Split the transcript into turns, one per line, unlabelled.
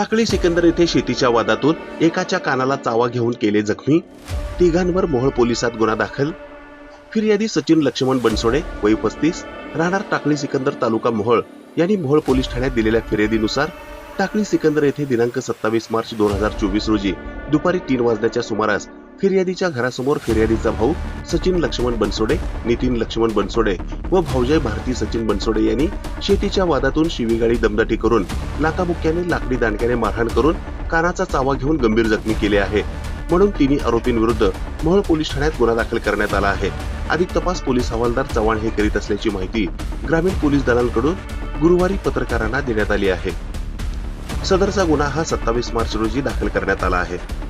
टाकळी सिकंदर येथे शेतीच्या वादातून एकाच्या कानाला चावा घेऊन केले जखमी. तिघांवर मोहोळ पोलिसात गुन्हा दाखल. फिर्यादी सचिन लक्ष्मण बनसोडे वय पस्तीस राहणार टाकळी सिकंदर तालुका मोहोळ यांनी मोहोळ पोलीस ठाण्यात दिलेल्या फिर्यादीनुसार टाकळी सिकंदर येथे दिनांक सत्तावीस मार्च दोन हजार चोवीस रोजी दुपारी तीन वाजण्याच्या सुमारास फिर्यादीच्या घरासमोर फिर्यादीचा भाऊ सचिन लक्ष्मण बनसोडे नितीन लक्ष्मण बनसोडे व भाऊजय भारती सचिन बनसोडे यांनी शेतीच्या वादातून शिवीगाळी दमदाटी करून नाकाबुक्याने लाकडी दांडक्याने मारहाण करून कानाचा चावा घेऊन गंभीर जखमी केले आहे. म्हणून तिन्ही आरोपींविरुद्ध मोहोळ पोलीस ठाण्यात गुन्हा दाखल करण्यात आला आहे. अधिक तपास पोलीस हवालदार चव्हाण हे करीत असल्याची माहिती ग्रामीण पोलीस दलांकडून गुरुवारी पत्रकारांना देण्यात आली आहे. सदरचा गुन्हा हा सत्तावीस मार्च रोजी दाखल करण्यात आला आहे.